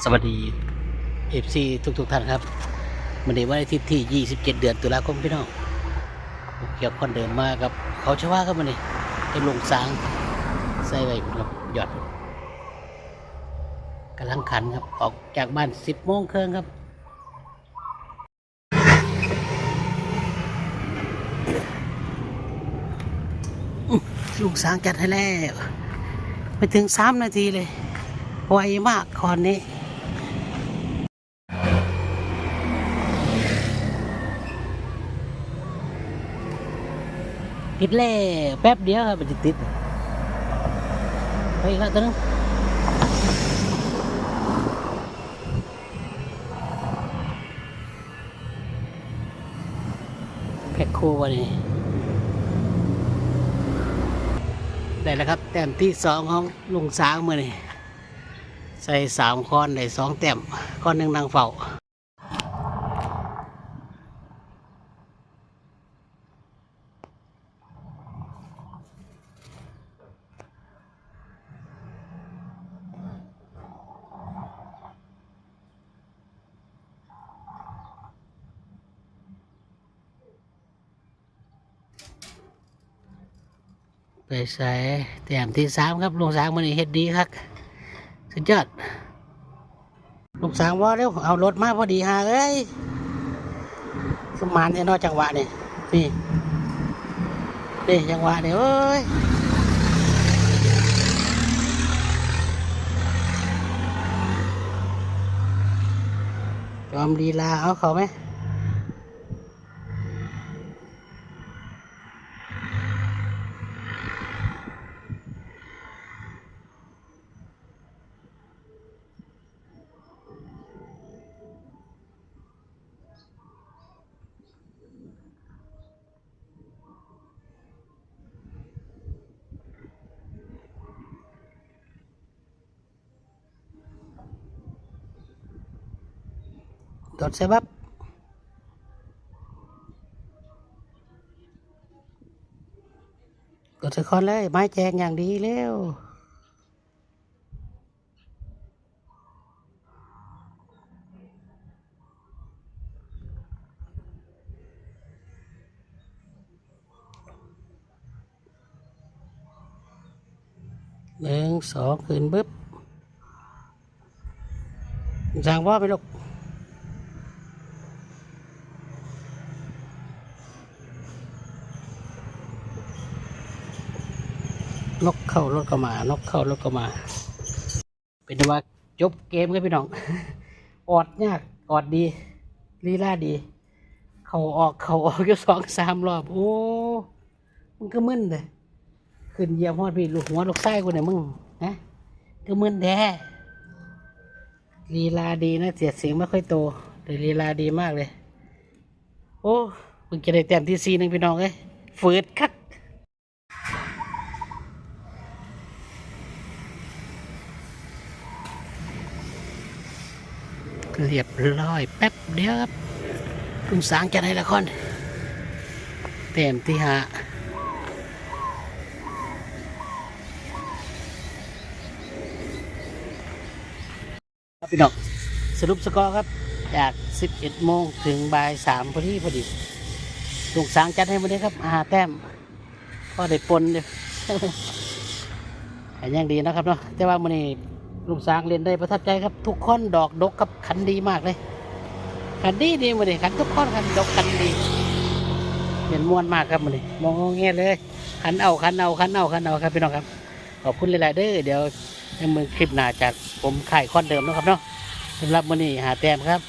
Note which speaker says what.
Speaker 1: สวัสดีเอฟซีทุกทุกๆท่านครับวันนี้วันอาทิตย์ที่ 27 เดือนตุลาคมพี่น้องเกี่ยวคนเดินมากับ เขาชว่าครับวันนี้เป็นลงสางใส่ไว้ครับหยอดกำลังขันครับ ออกจากบ้าน 10โมงครึ่งครับลุงสางจัดให้แล้วไม่ถึงสามนาทีเลย ไวมากคอนนี้ ติดเล่แป๊บเดียวครับมันจะติดไปอีกแล้วตัวนึงแพ็คคู่วันนี้ได้แล้วครับ แต้มที่สองของลุงสางมือนี่ใส่สามค้อนได้สองแต้มค้อนหนึ่งนางเฝ้า ไปใส่แต้มที่สามครับลุงสางมือนี่เฮ็ดดีครับสุดยอดลูกสาวว่าเร็วเอารถมาพอดีฮะเอ้ยสมานเนี่ยนอกจังหวะนี่นี่นี่จังหวะเนี่ยเอ้ยยอมลีลาเอาเขาไหม โดดเซบับกดสะคอนเลยไม้แจงอย่างดีเร็วหนึ่งสองขึ้นบึ๊บสั่งว่าไปลูก นกเข้ารถก็มา นกเข้ารถก็มา เป็นว่าจบเกมกันพี่น้อง ออดยาก ออดดีลีลาดี เขาออกเขาออกอยู่สองสามรอบ โอ้มันก็มึนเลยขึ้นเยียบฮอดพี่ลูกหัวลูกไส้กูเนี่ยมึงนะก็มึนแท้ลีลาดีนะเสียดเสียงไม่ค่อยโตแต่ลีลาดีมากเลย โอ้มึงจะได้แต้มที่สี่หนึ่งพี่น้องเอ้ยฝืดคัก เรียบร้อย แป๊บเดียวครับลุงสางจะได้ละครแต้มที่ห้าครับพี่น้องสรุปสกอร์ครับ จาก 11 โมงถึงบ่าย3พอดีพอดีลุงสางจัดให้มาได้ครับหาแต้มก็ได้ปนเดียวแต่ยังดีนะครับเนาะแต่ว่ามันนี้ ลุงสางเล่นได้ประทับใจครับ ทุกคนดอกดกครับขันดีมากเลย ขันดีดีมาเลยขันทุกคนขันดกขันดีเห็นม้วนมากครับมาเลยมองเงี้ยเลยขันเอาขันเอาขันเอาขันเอาครับพี่น้องครับขอบคุณหลายๆเด้อเดี๋ยวในมือคลิปหน้าจากผมขายคอนเดิมนะครับเนาะสำหรับมื้อนี้หาแต้มครับ